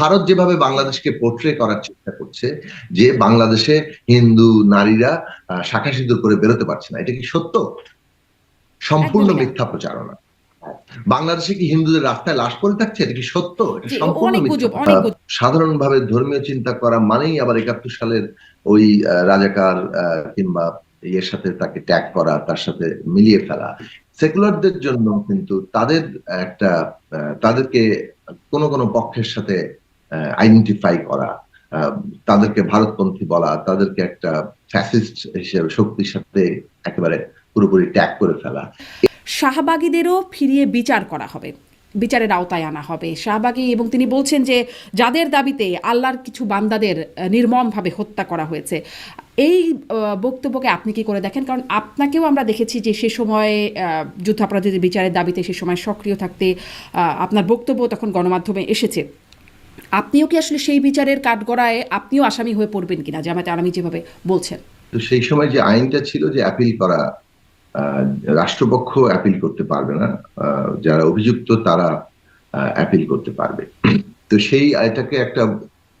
ভারত যেভাবে বাংলাদেশকে পোর্ট্রে করার চেষ্টা করছে যে বাংলাদেশে হিন্দু নারীরা শাখা সিঁদুর করে বেরোতে পারছে না এটা কি সত্য? সম্পূর্ণ মিথ্যা প্রচারণা। বাংলাদেশে কি হিন্দুদের রাস্তায় লাশ পড়ে থাকছে? এটা কি সত্য? সম্পূর্ণ। সাধারণভাবে ধর্মীয় চিন্তা করা মানেই আবার একাত্তর সালের ওই রাজাকার কিংবা ইয়ের সাথে তাকে ট্যাগ করা তার সাথে মিলিয়ে ফেলা। সেকুলারদের জন্য কিন্তু তাদের একটা তাদেরকে কোনো কোনো পক্ষের সাথে আইডেন্টিফাই করা তাদেরকে ভারতপন্থী বলা, তাদেরকে একটা ফ্যাসিস্ট হিসেবে, শক্তির সাথে একেবারে পুরোপুরি ট্যাগ করে ফেলা। শাহবাগীদেরও ফিরিয়ে বিচার করা হবে, বিচারের আওতায় আনা হবে। শাহবাগী এবং তিনি বলছেন যে, যাদের দাবিতে আল্লাহর কিছু বান্দাদের নির্মমভাবে হত্যা করা হয়েছে, এই বক্তব্যকে আপনি কি করে দেখেন? কারণ আপনাকেও আমরা দেখেছি যে সে সময় যুদ্ধাপরাধীদের বিচারের দাবিতে সে সময় সক্রিয় থাকতে আপনার বক্তব্য তখন গণমাধ্যমে এসেছে। আপনিও কি আসলে সেই বিচারের কাঠগড়ায় আপনিও আসামি হয়ে পড়বেন কিনা? জামাতে আরামি যেভাবে বলছেন। তো সেই সময় যে আইনটা ছিল যে অ্যাপিল করা রাষ্ট্রপক্ষ অ্যাপিল করতে পারবে না যারা অভিযুক্ত তারা অ্যাপিল করতে পারবে। তো সেই এটাকে একটা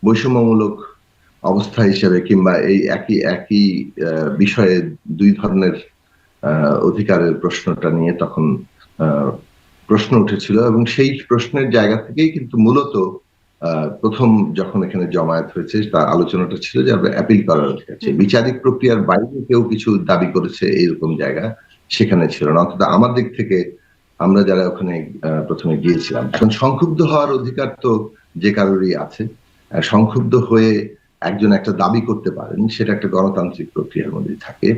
বৈষম্যমূলক অবস্থা হিসেবে কিংবা এই একই একই বিষয়ে দুই ধরনের অধিকারের প্রশ্নটা নিয়ে তখন প্রশ্ন উঠেছিল এবং সেই প্রশ্নের জায়গা থেকেই কিন্তু মূলত প্রথম যখন এখানে জমায়েত হয়েছে তার আলোচনাটা ছিল যে আমরা অ্যাপিল করার আছে বিচারিক প্রক্রিয়ার বাইরে কেউ কিছু দাবি করেছে এইরকম জায়গা সেখানে ছিল না। অন্তত আমার দিক থেকে আমরা যারা ওখানে প্রথমে গিয়েছিলাম এখন সংক্ষুব্ধ হওয়ার অধিকার তো যে কারোরই আছে। সংক্ষুব্ধ হয়ে একজন একটা দাবি করতে পারেন সেটা একটা গণতান্ত্রিক প্রক্রিয়ার মধ্যে থাকে।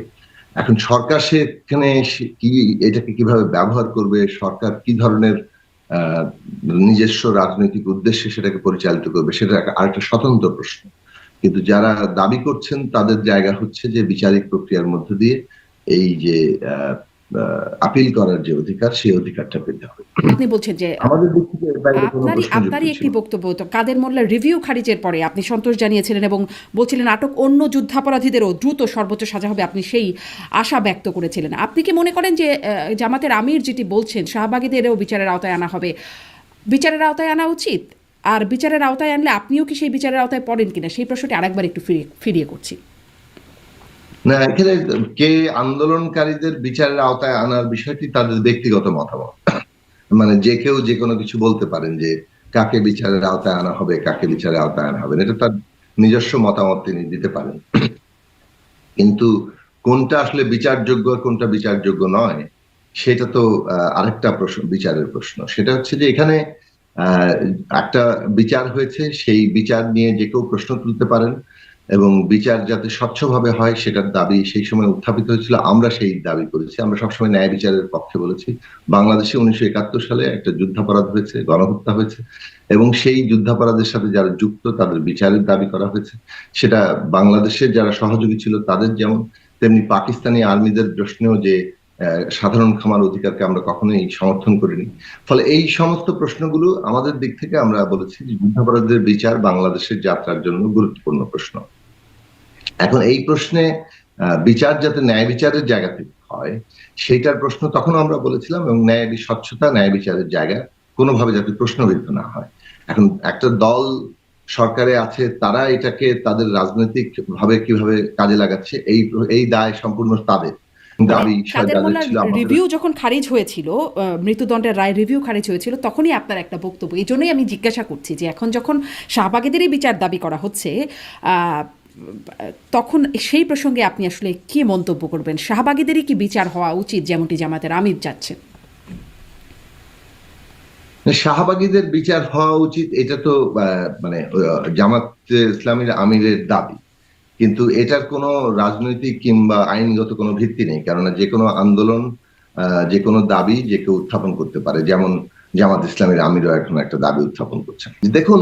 এখন সরকার সেখানে কি এটাকে কীভাবে ব্যবহার করবে সরকার কি ধরনের নিজস্ব রাজনৈতিক উদ্দেশ্যে সেটাকে পরিচালিত করবে, সেটা আরেকটা স্বতন্ত্র প্রশ্ন। কিন্তু যারা দাবি করছেন, তাদের জায়গা হচ্ছে যে বিচারিক প্রক্রিয়ার মধ্য দিয়ে এই যে আপিল করার যে অধিকার সেই অধিকারটা পেতে হবে। আপনি বলছেন যে আমাদের দিক থেকে আপনারই আপনারই একটি বক্তব্য তো কাদের মোল্লার রিভিউ খারিজের পরে আপনি সন্তোষ জানিয়েছিলেন এবং বলছিলেন আটক অন্য যুদ্ধাপরাধীদেরও দ্রুত সর্বোচ্চ সাজা হবে। আপনি সেই আশা ব্যক্ত করেছিলেন। আপনি কি মনে করেন যে জামাতের আমির যেটি বলছেন শাহবাগীদেরও বিচারের আওতায় আনা হবে? বিচারের আওতায় আনা উচিত? আর বিচারের আওতায় আনলে আপনিও কি সেই বিচারের আওতায় পড়েন কিনা? সেই প্রশ্নটি আরেকবার একটু ফিরিয়ে ফিরিয়ে করছি। না, এখানে কে আন্দোলনকারীদের বিচারের আওতায় আনার বিষয়টি তাদের ব্যক্তিগত মতামত মানে যে কেউ যে কোনো কিছু বলতে পারেন যে কাকে বিচারের আওতায় আনা হবে, কাকে বিচারের আওতায় আনা হবে। এটা তার নিজস্ব মতামত তিনি দিতে পারেন কিন্তু কোনটা আসলে বিচারযোগ্য আর কোনটা বিচারযোগ্য নয়, সেটা তো আরেকটা প্রশ্ন, বিচারের প্রশ্ন সেটা হচ্ছে যে এখানে একটা বিচার হয়েছে, সেই বিচার নিয়ে যে কেউ প্রশ্ন তুলতে পারেন এবং বিচার যাতে স্বচ্ছভাবে হয় সেটার দাবি সেই সময় উত্থাপিত হয়েছিল। আমরা সেই দাবি করেছি। আমরা সবসময় ন্যায় বিচারের পক্ষে বলেছি। বাংলাদেশে উনিশশো একাত্তর সালে একটা যুদ্ধাপরাধ হয়েছে, গণহত্যা হয়েছে এবং সেই যুদ্ধাপরাধের সাথে যারা যুক্ত তাদের বিচারের দাবি করা হয়েছে। সেটা বাংলাদেশের যারা সহযোগী ছিল তাদের যেমন, তেমনি পাকিস্তানি আর্মিদের প্রশ্নেও যে সাধারণ ক্ষমার অধিকারকে আমরা কখনোই সমর্থন করিনি। ফলে এই সমস্ত প্রশ্নগুলো আমাদের দিক থেকে আমরা বলেছি যে যুদ্ধাপরাধীদের বিচার বাংলাদেশের যাত্রার জন্য গুরুত্বপূর্ণ প্রশ্ন। এখন এই প্রশ্নে আহ, বিচার যাতে ন্যায় বিচারের জায়গা থেকে হয় সেইটার প্রশ্ন তখন আমরা বলেছিলাম এবং ন্যায় স্বচ্ছতা ন্যায় বিচারের জায়গা কোনোভাবে যাতে প্রশ্নবিদ্ধ না হয়। এখন একটা দল সরকারে আছে তারা এটাকে তাদের রাজনৈতিক ভাবে কীভাবে কাজে লাগাচ্ছে এই এই দায় সম্পূর্ণ তাদের। রিভিউ যখন খারিজ হয়েছিল মৃত্যুদণ্ডের রায় রিভিউ খারিজ হয়েছিল তখনই আপনার একটা বক্তব্য এই জন্যই আমি জিজ্ঞাসা করছি যে এখন যখন শাহবাগীদেরই বিচার দাবি করা হচ্ছে আহ, তখন সেই প্রসঙ্গে আপনি আসলে কি মন্তব্য করবেন? শাহবাগীদেরই কি বিচার হওয়া উচিত যেমনটি জামাতের আমির যাচ্ছেন শাহবাগীদের বিচার হওয়া উচিত, এটা তো মানে জামাত ইসলামীর আমিরের দাবি। কিন্তু এটার কোনো রাজনৈতিক কিংবা আইনগত কোনো ভিত্তি নেই, কেননা যে কোনো আন্দোলন যে কোনো দাবি যে কেউ উত্থাপন করতে পারে, যেমন জামাত ইসলামের আমিরও এখন একটা দাবি উত্থাপন করছেন। দেখুন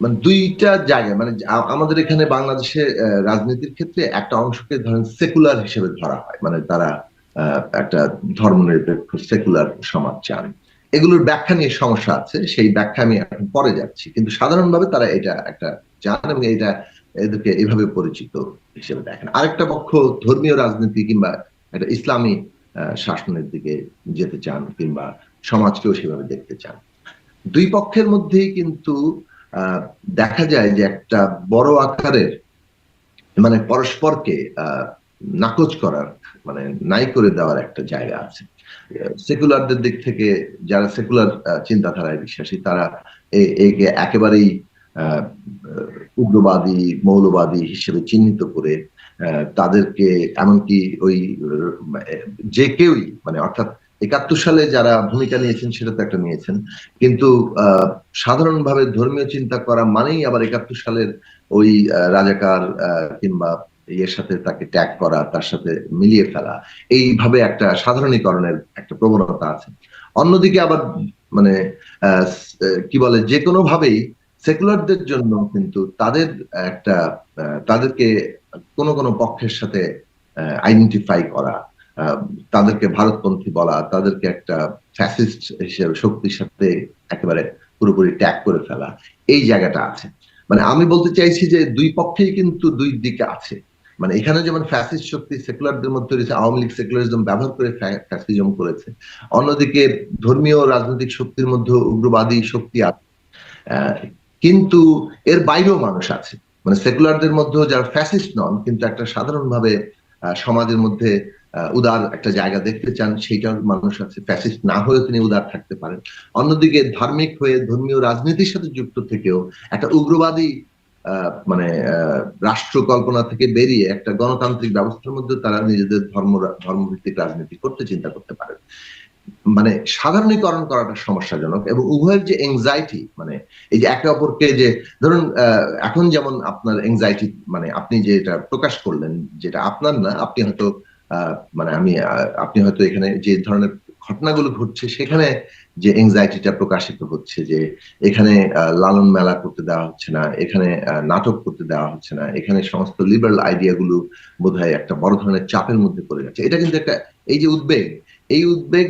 মানে দুইটা জায়গায় মানে আমাদের এখানে বাংলাদেশে রাজনীতির ক্ষেত্রে একটা অংশকে ধরেন সেকুলার হিসেবে ধরা হয়। মানে তারা একটা ধর্মনিরপেক্ষ সেকুলার সমাজ চান। এগুলোর ব্যাখ্যা নিয়ে সমস্যা আছে, সেই ব্যাখ্যা আমি এখন পরে যাচ্ছি। কিন্তু সাধারণভাবে তারা এটা একটা চান এবং এটা এদেরকে এভাবে পরিচিত হিসেবে দেখেন। আরেকটা পক্ষ ধর্মীয় রাজনীতি কিংবা একটা ইসলামী শাসনের দিকে যেতে চান কিংবা সমাজকেও সেভাবে দেখতে চান। দুই পক্ষের মধ্যেই কিন্তু দেখা যায় যে একটা বড় আকারের মানে পরস্পরকে নাকচ করার মানে নাই করে দেওয়ার একটা জায়গা আছে। সেকুলারদের দিক থেকে যারা সেকুলার চিন্তাধারায় বিশ্বাসী, তারা একে একেবারেই উগ্রবাদী, মৌলবাদী হিসেবে চিহ্নিত করে তাদেরকে এমনকি ওই যে কেউই মানে অর্থাৎ একাত্তর সালে যারা ভূমিকা নিয়েছেন সেটা তো একটা নিয়েছেন। কিন্তু সাধারণভাবে ধর্মীয় চিন্তা করা মানেই আবার একাত্তর সালের ওই রাজাকার কিংবা ইয়ের সাথে তাকে ট্যাগ করা, তার সাথে মিলিয়ে ফেলা, এইভাবে একটা সাধারণীকরণের একটা প্রবণতা আছে। অন্যদিকে আবার মানে কি বলে, যে কোনো ভাবেই সেকুলারদের জন্য কিন্তু তাদের একটা তাদেরকে কোনো কোনো পক্ষের সাথে আইডেন্টিফাই করা তাদেরকে ভারতপন্থী বলা, তাদেরকে একটা ফ্যাসিস্ট হিসেবে, শক্তির সাথে একেবারে পুরোপুরি ট্যাগ করে ফেলা, এই জায়গাটা আছে। মানে আমি বলতে চাইছি যে দুই পক্ষেই কিন্তু দুই দিকে আছে। মানে এখানে যেমন ফ্যাসিস্ট শক্তি সেকুলারদের মধ্যে রয়েছে, আওয়ামী লীগ সেকুলারিজম ব্যবহার করে ফ্যাসিজম করেছে। অন্যদিকে ধর্মীয় রাজনৈতিক শক্তির মধ্যে উগ্রবাদী শক্তি আছে। কিন্তু এর বাইরেও মানুষ আছে। মানে সেকুলারদের মধ্যেও যারা ফ্যাসিস্ট নন, কিন্তু একটা সাধারণভাবে সমাজের মধ্যে উদার একটা জায়গা দেখতে চান, সেইটার মানুষ আছে। ফ্যাসিস্ট না হয়েও তিনি উদার থাকতে পারেন। অন্যদিকে ধার্মিক হয়ে ধর্মীয় রাজনীতির সাথে যুক্ত থেকেও একটা উগ্রবাদী মানে রাষ্ট্র কল্পনা থেকে বেরিয়ে একটা গণতান্ত্রিক ব্যবস্থার মধ্যে তারা নিজেদের ধর্ম, ধর্মভিত্তিক রাজনীতি করতে চিন্তা করতে পারেন। মানে সাধারণীকরণ করাটা সমস্যাজনক এবং উভয়ের যে এংজাইটি মানে এই যে একে অপরকে যে, ধরুন এখন যেমন আপনার এংজাইটি মানে আপনি যে এটা প্রকাশ করলেন, যেটা আপনার না, আপনি হয়তো মানে আমি আপনি হয়তো এখানে যে ধরনের ঘটনাগুলো ঘটছে, সেখানে যে এংজাইটিটা প্রকাশিত হচ্ছে, যে এখানে লালন মেলা করতে দেওয়া হচ্ছে না, এখানে নাটক করতে দেওয়া হচ্ছে না, এখানে সমস্ত লিবারাল আইডিয়া গুলো বোধহয় একটা বড় ধরনের চাপের মধ্যে পড়ে যাচ্ছে। এটা কিন্তু একটা, এই যে উদ্বেগ, এই উদ্বেগ,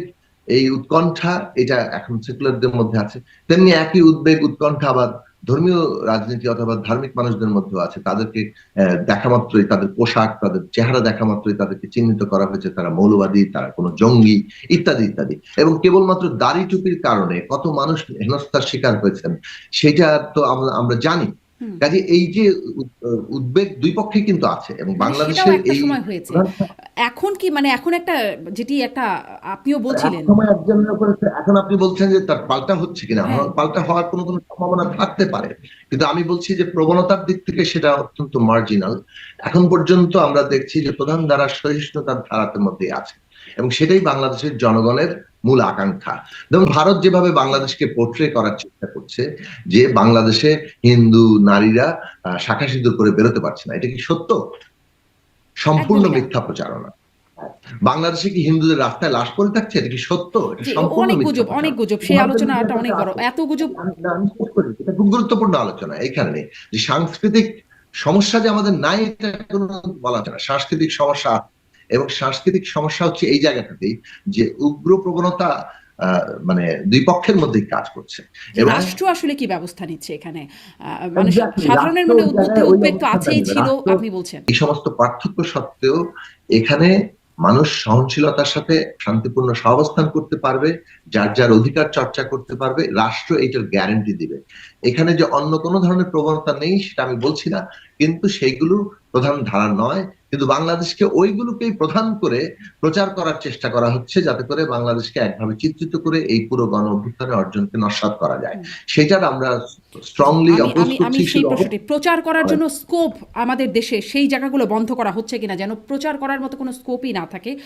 এই উৎকণ্ঠা, এটা এখন সেকুলারদের মধ্যে আছে, তেমনি একই উদ্বেগ, উৎকণ্ঠা আবার ধর্মীয় রাজনীতি অথবা ধার্মিক মানুষদের মধ্যেও আছে। তাদেরকে দেখা মাত্রই তাদের পোশাক, তাদের চেহারা দেখা মাত্রই তাদেরকে চিহ্নিত করা হয়েছে। তারা মৌলবাদী, তারা কোনো জঙ্গি, ইত্যাদি ইত্যাদি। এবং কেবলমাত্র দাড়ি টুপির কারণে কত মানুষ হেনস্থার শিকার হয়েছেন, সেটা তো আমরা জানি। কাজে এই যে উদ্বেগ দুই পক্ষে কিন্তু আছে এবং একটা এই সময় হয়েছে। এখন কি মানে এখন একটা যেটি একটা আপনিও বলছিলেন। সময় একজনের উপরে এখন আপনি বলছেন যে তার পাল্টা হচ্ছে কিনা হ্যাঁ। পাল্টা হওয়ার কোনো কোনো সম্ভাবনা থাকতে পারে। কিন্তু আমি বলছি যে প্রবণতার দিক থেকে সেটা অত্যন্ত মার্জিনাল এখন পর্যন্ত আমরা দেখছি যে প্রধান ধারা সহিষ্ণুতার ধারাতের মধ্যে আছে। এবং সেটাই বাংলাদেশের জনগণের মূল আকাঙ্ক্ষা। যেমন ভারত যেভাবে বাংলাদেশকে পোট্রে করার চেষ্টা করছে যে বাংলাদেশে হিন্দু নারীরা শাখা সিঁদুর করে বেরোতে পারছে না এটা কি সত্য? সম্পূর্ণ মিথ্যা প্রচারণা। বাংলাদেশে কি হিন্দুদের রাস্তায় লাশ পড়ে থাকছে? এটা কি সত্য? সম্পূর্ণ অনেক গুজব অনেক গুজব সেই আলোচনাটা অনেক বড়। এত গুজব। এটা খুব গুরুত্বপূর্ণ আলোচনা এখানে যে সাংস্কৃতিক সমস্যা যে আমাদের নাই এটা কোনো বলা যায় না। সাংস্কৃতিক সমস্যা এবং সাংস্কৃতিক সমস্যা হচ্ছে এই জায়গাটাতেই যে উগ্র প্রবণতা মানে দুই পক্ষের মধ্যেই কাজ করছে। এবং রাষ্ট্র আসলে কি ব্যবস্থা নিচ্ছে এখানে? মানুষ সাধারণের মনে উদ্বুদ্ধ উদ্বেগ তো আছেই ছিল আপনি বলছেন। এই সমস্ত পার্থক্য সত্ত্বেও এখানে মানুষ সহনশীলতার সাথে শান্তিপূর্ণ সহাবস্থান করতে পারবে যার যার অধিকার চর্চা করতে পারবে রাষ্ট্র এইটার গ্যারান্টি দিবে। এখানে যে অন্য কোনো ধরনের প্রবণতা নেই সেটা আমি বলছি না। কিন্তু সেইগুলো প্রধান ধারা নয়। কিন্তু বাংলাদেশকে ওইগুলোকেই প্রধান করে প্রচার করার চেষ্টা করা হচ্ছে যাতে করে বাংলাদেশকে একভাবে চিত্রিত করে এই পুরো গণ অভ্যুত্থানের অর্জনকে নস্বাত করা যায়। সেটার আমরা স্ট্রংলি আমি সেই প্রশ্নটি প্রচার করার জন্য স্কোপ আমাদের দেশে সেই জায়গাগুলো বন্ধ করা হচ্ছে কিনা যেন প্রচার করার মতো কোনো স্কোপই না থাকে।